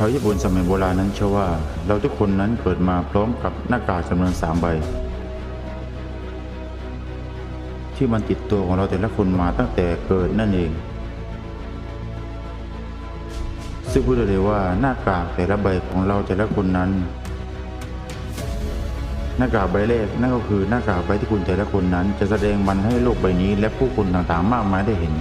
ชาวญี่ปุ่นสมัยโบราณนั้นเชื่อว่า เราทุกคนนั้นเกิดมาพร้อมกับหน้ากากจำนวนสามใบ ที่มันติดตัวของเราแต่ละคนมาตั้งแต่เกิดนั่นเอง ซึ่งพูดได้เลยว่าหน้ากากแต่ละใบของเราแต่ละคนนั้น หน้ากากใบแรกนั่นก็คือหน้ากากใบที่คุณแต่ละคนนั้น จะแสดงมันให้โลกใบนี้ และผู้คนต่างๆมากมายได้เห็น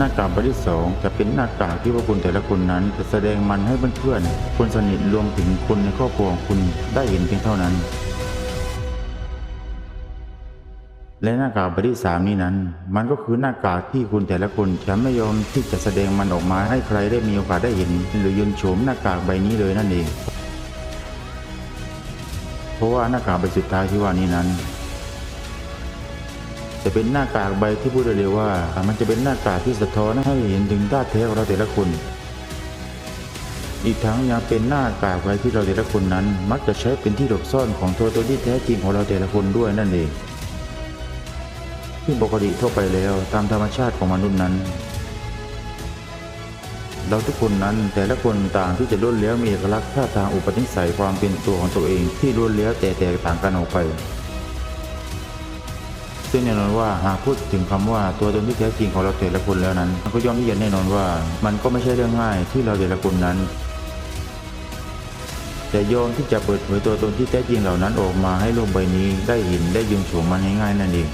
หน้ากากใบที่สองจะเป็นหน้ากากที่พวกคุณแต่ละคนนั้นจะแสดงมันให้เพื่อนๆคนสนิทรวมถึงคนในครอบครัวของคุณได้เห็นเพียงเท่านั้น และหน้ากากใบที่สามนี้นั้น มันก็คือหน้ากากที่คุณแต่ละคนจะไม่ยอมที่จะแสดงมันออกมาให้ใครได้มีโอกาสได้เห็น หรือยนโฉมหน้ากากใบนี้เลยนั่นเองเพราะว่าหน้ากากใบสุดท้ายที่ว่านี้นั้น จะเป็นหน้ากากใบที่พูดได้เลยว่า มันจะเป็นหน้ากากที่สะท้อนให้เห็นถึงท่าแท้ของเราแต่ละคน อีกทั้งยังเป็นหน้ากากใบที่เราแต่ละคนนั้น มักจะใช้เป็นที่หลบซ่อนของตัวตนที่แท้จริงของเราแต่ละคนด้วยนั่นเองซึ่งปกติทั่วไปแล้วตามธรรมชาติของมนุษย์นั้นเราทุกคนนั้นแต่ละคนต่างที่จะล้วนแล้วมีเอกลักษณ์ท่าทางอุปนิสัยความเป็นตัวของตัวเองที่ล้วนแล้วแต่แตกต่างกันออกไป ซึ่งแน่นอนว่าหากพูดถึงคำว่าตัวตนที่แท้จริงของเราแต่ละคนแล้วนั้นมันก็ย่อมที่จะแน่นอนว่า มันก็ไม่ใช่เรื่องง่ายที่เราแต่ละคนนั้นแต่ยอมที่จะเปิดเผยตัวตนที่แท้จริงเหล่านั้นออกมาให้โลกใบนี้ได้เห็นได้ยืนโฉมมันง่ายๆนั่นเอง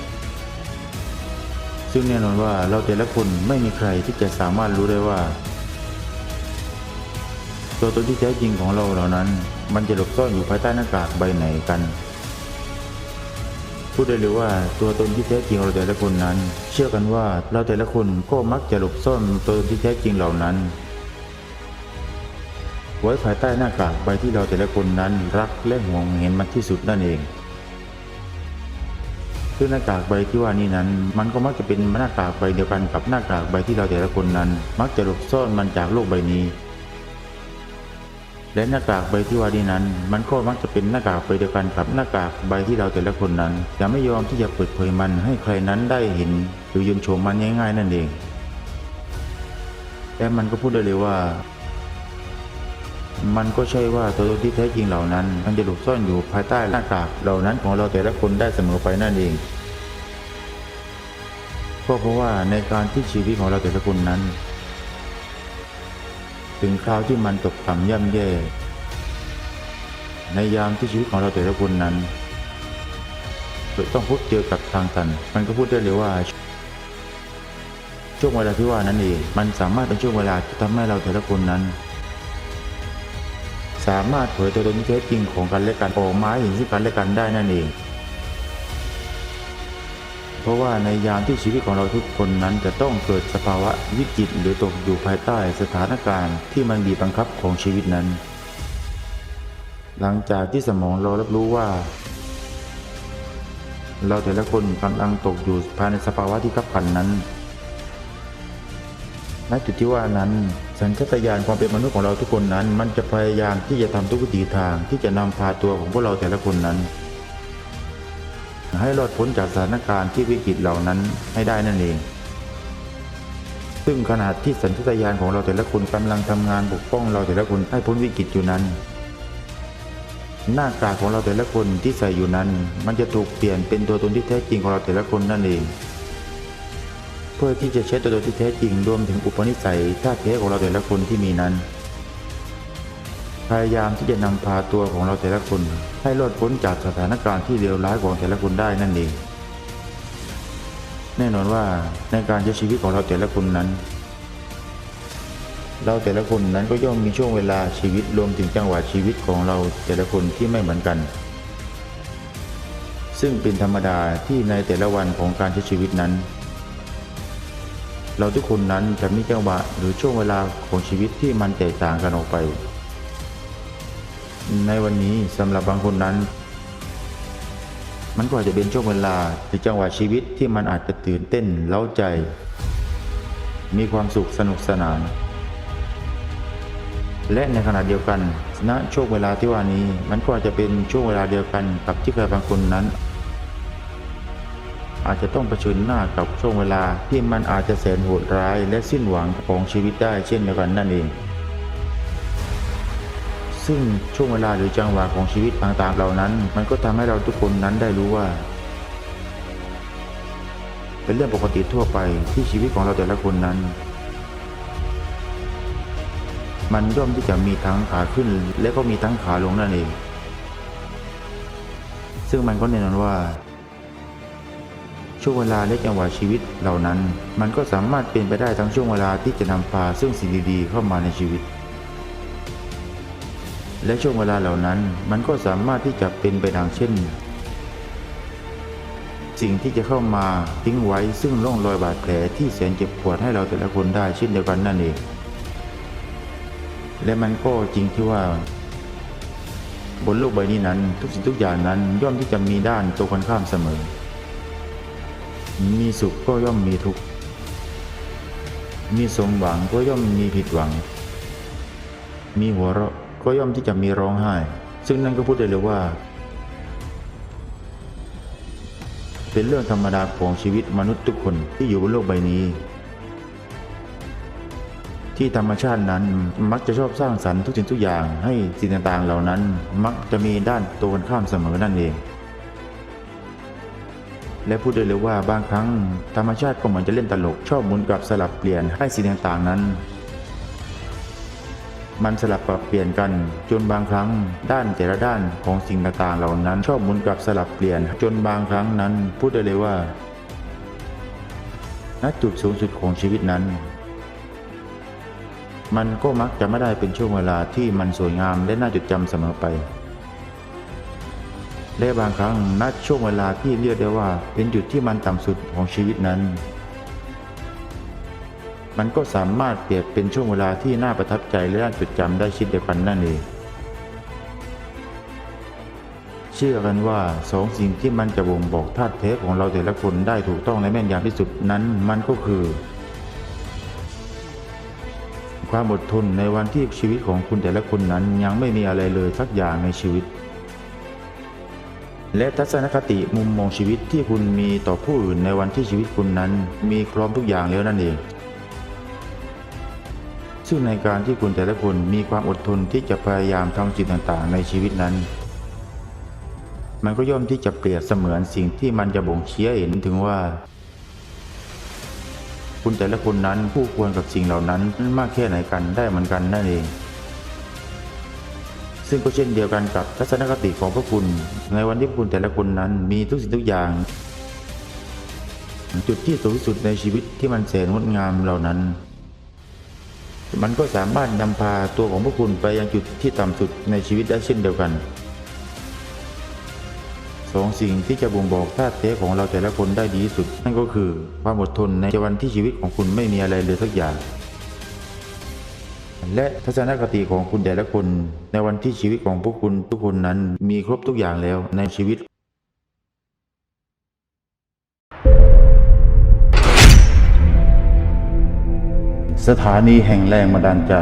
ซึ่งแน่นอนว่าเราแต่ละคนไม่มีใครที่จะสามารถรู้ได้ว่า ตัวตนที่แท้จริงของเราเหล่านั้น มันจะหลบซ่อนอยู่ภายใต้หน้ากากใบไหนกัน พูดได้เลยว่าตัวตนที่แท้จริงเราแต่ละคนนั้น เชื่อกันว่าเราแต่ละคนก็มักจะหลบซ่อนตัวตนที่แท้จริงเหล่านั้น ไว้ภายใต้หน้ากากใบที่เราแต่ละคนนั้นรักและห่วงเห็นมันที่สุดนั่นเองซึ่งหน้ากากใบที่ว่านี้นั้น มันก็มักจะเป็นหน้ากากใบเดียวกันกับหน้ากากใบที่เราแต่ละคนนั้น มักจะหลบซ่อนมันจากโลกใบนี้ และหน้ากากใบที่ว่านี้นั้น มันก็มักจะเป็นหน้ากากใบเดียวกันกับหน้ากากใบที่เราแต่ละคนนั้นจะไม่ยอมที่จะเปิดเผยมันให้ใครนั้นได้เห็น หรือยืนชมมันง่ายๆนั่นเองและมันก็พูดได้เลยว่า มันก็ใช่ว่าตัวตนที่แท้จริงเหล่านั้น มันจะหลบซ่อนอยู่ภายใต้หน้ากากเหล่านั้นของเราแต่ละคนได้เสมอไปนั่นเองก็เพราะว่าในการที่ชีวิตของเราแต่ละคนนั้น ถึงคราวที่มันตกต่ำย่ำแย่ ในยามที่ชีวิตของเราแต่ละคนนั้นต้องพบเจอกับทางตัน มันก็พูดได้เลยว่า ช่วงเวลาที่ว่านั้นเอง มันสามารถเป็นช่วงเวลาที่ทำให้เราแต่ละคนนั้น สามารถเผยตัวตนที่แท้จริงของกันและกันออกมาเห็นซึ่งกันและกันได้นั่นเอง เพราะว่าในยามที่ชีวิตของเราทุกคนนั้นจะต้องเกิดสภาวะวิกฤตหรือตกอยู่ภายใต้สถานการณ์ที่มันบีบบังคับของชีวิตนั้น หลังจากที่สมองเรารับรู้ว่า เราแต่ละคนกำลังตกอยู่ภายในสภาวะที่ขับขันนั้นณจุดที่ว่านั้น สัญชาตญาณความเป็นมนุษย์ของเราทุกคนนั้น มันจะพยายามที่จะทำทุกวิถีทางที่จะนำพาตัวของพวกเราแต่ละคนนั้น ให้รอดพ้นจากสถานการณ์ที่วิกฤตเหล่านั้นให้ได้นั่นเอง ซึ่งขณะที่สัญชาตญาณของเราแต่ละคนกำลังทำงานปกป้องเราแต่ละคนให้พ้นวิกฤตอยู่นั้น หน้ากากของเราแต่ละคนที่ใส่อยู่นั้น มันจะถูกเปลี่ยนเป็นตัวตนที่แท้จริงของเราแต่ละคนนั่นเอง เพื่อที่จะใช้ตัวตนที่แท้จริงรวมถึงอุปนิสัยท่าแท้ของเราแต่ละคนที่มีนั้น พยายามที่จะนำพาตัวของเราแต่ละคน ให้รอดพ้นจากสถานการณ์ที่เลวร้ายของแต่ละคนได้นั่นเอง แน่นอนว่าในการใช้ชีวิตของเราแต่ละคนนั้น เราแต่ละคนนั้นก็ย่อมมีช่วงเวลาชีวิตรวมถึงจังหวะชีวิตของเราแต่ละคนที่ไม่เหมือนกัน ซึ่งเป็นธรรมดาที่ในแต่ละวันของการใช้ชีวิตนั้น เราทุกคนนั้นจะมีจังหวะหรือช่วงเวลาของชีวิตที่มันแตกต่างกันออกไป ในวันนี้สำหรับบางคนนั้น มันก็อาจจะเป็นช่วงเวลาหรือจังหวะชีวิตที่มันอาจจะตื่นเต้นเล้าใจ มีความสุขสนุกสนาน และในขณะเดียวกันณช่วงเวลาที่ว่านี้มันก็อาจจะเป็นช่วงเวลาเดียวกันกับที่ใครบางคนนั้นอาจจะต้องเผชิญหน้ากับช่วงเวลาที่มันอาจจะแสนโหดร้ายและสิ้นหวังของชีวิตได้เช่นเดียวกันนั่นเอง ซึ่งช่วงเวลาหรือจังหวะของชีวิตต่างๆเหล่านั้น มันก็ทำให้เราทุกคนนั้นได้รู้ว่า เป็นเรื่องปกติทั่วไปที่ชีวิตของเราแต่ละคนนั้น มันย่อมที่จะมีทั้งขาขึ้น และก็มีทั้งขาลงนั่นเอง ซึ่งมันก็แน่นอนว่าช่วงเวลาและจังหวะชีวิตเหล่านั้น มันก็สามารถเป็นไปได้ทั้งช่วงเวลาที่จะนำพาซึ่งสิ่งดีๆเข้ามาในชีวิต และช่วงเวลาเหล่านั้นมันก็สามารถที่จะเป็นไปดังเช่น สิ่งที่จะเข้ามาทิ้งไว้ซึ่งร่องรอยบาดแผลที่แสนเจ็บปวดให้เราแต่ละคนได้เช่นเดียวกันนั่นเอง และมันก็จริงที่ว่า บนโลกใบนี้นั้น ทุกสิ่งทุกอย่างนั้นย่อมที่จะมีด้านตรงกันข้ามเสมอ มีสุขก็ย่อมมีทุกข์มีสมหวังก็ย่อมมีผิดหวัง มีหัวเราะ ก็ย่อมที่จะมีร้องไห้ ซึ่งนั่นก็พูดได้เลยว่า เป็นเรื่องธรรมดาของชีวิตมนุษย์ทุกคนที่อยู่บนโลกใบนี้ ที่ธรรมชาตินั้นมักจะชอบสร้างสรรค์ทุกสิ่งทุกอย่างให้สิ่งต่างๆ เหล่านั้นมักจะมีด้านตรงกันข้ามเสมอนั่นเองและพูดได้เลยว่าบางครั้งธรรมชาติก็เหมือนจะเล่นตลก ชอบหมุนกลับสลับเปลี่ยนให้สิ่งต่างๆนั้น มันสลับปรับเปลี่ยนกัน จนบางครั้งด้านแต่ละด้านของสิ่งต่างๆเหล่านั้น ชอบหมุนกลับสลับเปลี่ยน จนบางครั้งนั้นพูดได้เลยว่า ณจุดสูงสุดของชีวิตนั้น มันก็มักจะไม่ได้เป็นช่วงเวลาที่มันสวยงามและน่าจดจำเสมอไปและบางครั้งณช่วงเวลาที่เรียกได้ว่าเป็นจุดที่มันต่ำสุดของชีวิตนั้น มันก็สามารถเปรียบเป็นช่วงเวลาที่น่าประทับใจและน่าจดจำได้ชิดเดียวกันนั่นเองเชื่อกันว่าสองสิ่งที่มันจะบ่งบอกธาตุแท้ของเราแต่ละคนได้ถูกต้องและแม่นยำที่สุดนั้นมันก็คือ ความอดทนในวันที่ชีวิตของคุณแต่ละคนนั้นยังไม่มีอะไรเลยสักอย่างในชีวิต และทัศนคติมุมมองชีวิตที่คุณมีต่อผู้อื่นในวันที่ชีวิตคุณนั้น มีพร้อมทุกอย่างแล้วนั่นเอง ซึ่งในการที่คุณแต่ละคนมีความอดทนที่จะพยายามทำสิ่งต่างๆ ในชีวิตนั้น มันก็ย่อมที่จะเปรียบเสมือนสิ่งที่มันจะบ่งชี้ให้เห็นถึงว่า คุณแต่ละคนนั้นคู่ควรกับสิ่งเหล่านั้นมากแค่ไหนกันได้เหมือนกันนั่นเอง ซึ่งก็เช่นเดียวกันกับทัศนคติของพวกคุณ ในวันที่คุณแต่ละคนนั้นมีทุกสิ่งทุกอย่าง จุดที่สูงสุดในชีวิตที่มันแสนงดงามเหล่านั้น มันก็สามารถนำพาตัวของพวกคุณไปยังจุดที่ต่ำสุดในชีวิตได้เช่นเดียวกันสองสิ่งที่จะบ่งบอกธาตุแท้ของเราแต่ละคนได้ดีที่สุด นั่นก็คือความอดทนในวันที่ชีวิตของคุณไม่มีอะไรเลยสักอย่าง และทัศนคติของคุณแต่ละคน ในวันที่ชีวิตของพวกคุณทุกคนนั้นมีครบทุกอย่างแล้วในชีวิต สถานีแห่งแรงบันดาลใจ